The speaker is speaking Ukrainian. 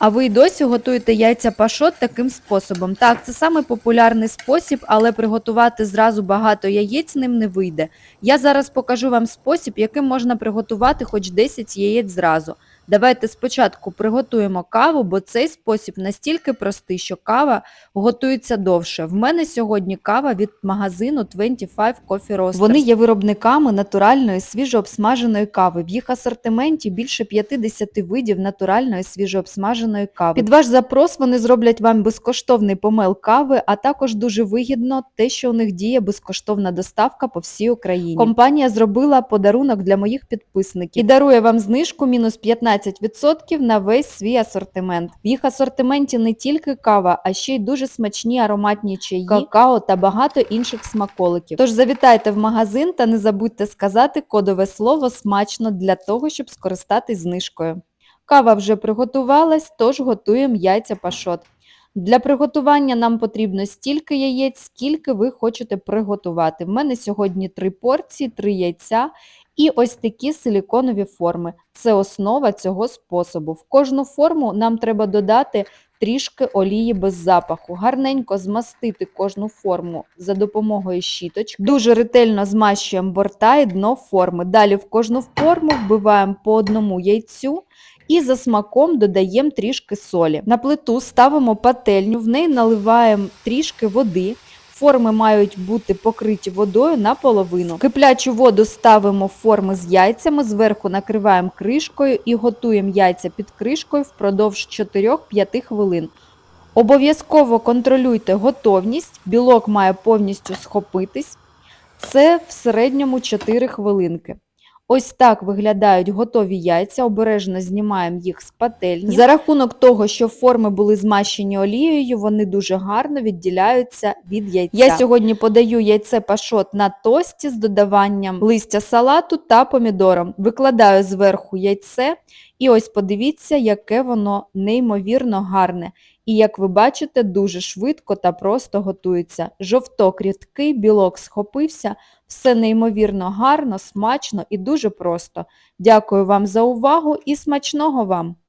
А ви й досі готуєте яйця пашот таким способом. Так, це самий популярний спосіб, але приготувати зразу багато яєць ним не вийде. Я зараз покажу вам спосіб, яким можна приготувати хоч 10 яєць зразу. Давайте спочатку приготуємо каву, бо цей спосіб настільки простий, що кава готується довше. В мене сьогодні кава від магазину 25 Coffee Roasters. Вони є виробниками натуральної свіжообсмаженої кави. В їх асортименті більше 50 видів натуральної свіжообсмаженої кави. Під ваш запрос вони зроблять вам безкоштовний помел кави, а також дуже вигідно те, що у них діє безкоштовна доставка по всій Україні. Компанія зробила подарунок для моїх підписників і дарує вам знижку мінус 15% на весь свій асортимент. В їх асортименті не тільки кава, а ще й дуже смачні ароматні чаї, какао та багато інших смаколиків. Тож завітайте в магазин та не забудьте сказати кодове слово смачно для того, щоб скористатись знижкою. Кава вже приготувалась, тож готуємо яйця пашот. Для приготування нам потрібно стільки яєць, скільки ви хочете приготувати. В мене сьогодні три порції, три яйця і ось такі силіконові форми. Це основа цього способу. В кожну форму нам треба додати трішки олії без запаху, гарненько змастити кожну форму за допомогою щіточки. Дуже ретельно змащуємо борта і дно форми. Далі в кожну форму вбиваємо по одному яйцю і за смаком додаємо трішки солі. На плиту ставимо пательню, в неї наливаємо трішки води. Форми мають бути покриті водою наполовину. Киплячу воду ставимо в форми з яйцями, зверху накриваємо кришкою і готуємо яйця під кришкою впродовж 4-5 хвилин. Обов'язково контролюйте готовність, білок має повністю схопитись. Це в середньому 4 хвилинки. Ось так виглядають готові яйця, обережно знімаємо їх з пательні. За рахунок того, що форми були змащені олією, вони дуже гарно відділяються від яйця. Я сьогодні подаю яйце пашот на тості з додаванням листя салату та помідором. Викладаю зверху яйце і ось подивіться, яке воно неймовірно гарне. І як ви бачите, дуже швидко та просто готується. Жовток рідкий, білок схопився, все неймовірно гарно, смачно і дуже просто. Дякую вам за увагу і смачного вам!